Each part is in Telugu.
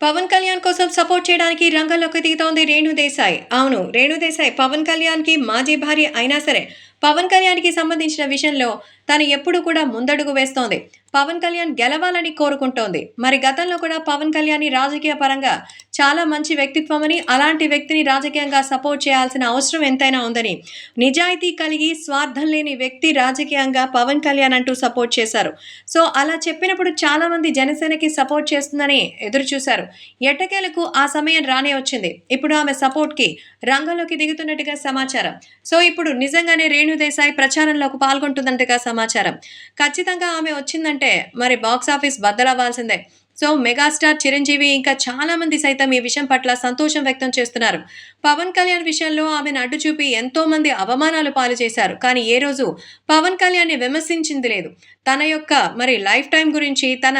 పవన్ కళ్యాణ్ కోసం సపోర్ట్ చేయడానికి రంగంలోకి దిగుతోంది రేణు దేశాయ్. అవును రేణు దేశాయ్ పవన్ కళ్యాణ్కి మాజీ భార్య అయినా సరే పవన్ కళ్యాణ్కి సంబంధించిన విషయంలో తను ఎప్పుడు కూడా ముందడుగు వేస్తోంది. పవన్ కళ్యాణ్ గెలవాలని కోరుకుంటోంది. మరి గతంలో కూడా పవన్ కళ్యాణ్ రాజకీయ పరంగా చాలా మంచి వ్యక్తిత్వమని అలాంటి వ్యక్తిని రాజకీయంగా సపోర్ట్ చేయాల్సిన అవసరం ఎంతైనా ఉందని నిజాయితీ కలిగి స్వార్థం లేని వ్యక్తి రాజకీయంగా పవన్ కళ్యాణ్ అంటూ సపోర్ట్ చేశారు. సో అలా చెప్పినప్పుడు చాలా మంది జనసేనకి సపోర్ట్ చేస్తుందని ఎదురు చూశారు. ఎట్టకేలకు ఆ సమయం రానే వచ్చింది. ఇప్పుడు ఆమె సపోర్ట్కి రంగంలోకి దిగుతున్నట్టుగా సమాచారం. సో ఇప్పుడు నిజంగానే రేణుదేశాయ్ ప్రచారంలోకి పాల్గొంటుందంటగా సమాచారం. ఖచ్చితంగా ఆమె వచ్చిందంటే మరి బాక్స్ ఆఫీస్ బద్దలవ్వాల్సిందే. సో మెగాస్టార్ చిరంజీవి ఇంకా చాలా మంది సైతం ఈ విషయం పట్ల సంతోషం వ్యక్తం చేస్తున్నారు. పవన్ కళ్యాణ్ విషయంలో ఆమెను అడ్డు చూపి ఎంతో మంది అవమానాలు పాలు చేశారు. కానీ ఏ రోజు పవన్ కళ్యాణ్ని విమర్శించింది లేదు. తన యొక్క మరి లైఫ్ టైం గురించి తన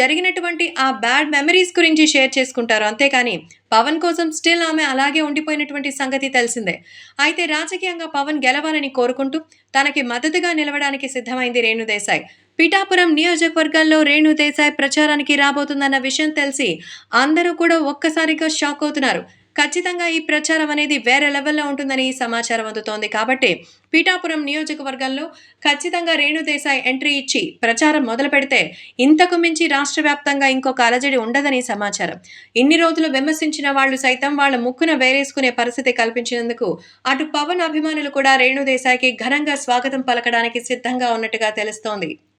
జరిగినటువంటి ఆ బ్యాడ్ మెమరీస్ గురించి షేర్ చేసుకుంటారు. అంతేకాని పవన్ కోసం స్టిల్ ఆమె అలాగే ఉండిపోయినటువంటి సంగతి తెలిసిందే. అయితే రాజకీయంగా పవన్ గెలవాలని కోరుకుంటూ తనకి మద్దతుగా నిలవడానికి సిద్ధమైంది రేణుదేశాయ్ పిఠాపురం నియోజకవర్గంలో రేణు దేశాయ్ ప్రచారానికి రాబోతుందన్న విషయం తెలిసి అందరూ కూడా ఒక్కసారిగా షాక్ అవుతున్నారు. ఖచ్చితంగా ఈ ప్రచారం అనేది వేరే లెవెల్లో ఉంటుందని సమాచారం అందుతోంది. కాబట్టి పీఠాపురం నియోజకవర్గంలో ఖచ్చితంగా రేణుదేశాయ్ ఎంట్రీ ఇచ్చి ప్రచారం మొదలు పెడితే ఇంతకు మించి రాష్ట్ర వ్యాప్తంగా ఇంకొక అలజడి ఉండదని సమాచారం. ఇన్ని రోజులు విమర్శించిన వాళ్ళు సైతం వాళ్ళ ముక్కున వేరేసుకునే పరిస్థితి కల్పించినందుకు అటు పవన్ అభిమానులు కూడా రేణుదేశాయ్కి ఘనంగా స్వాగతం పలకడానికి సిద్ధంగా ఉన్నట్టుగా తెలుస్తోంది.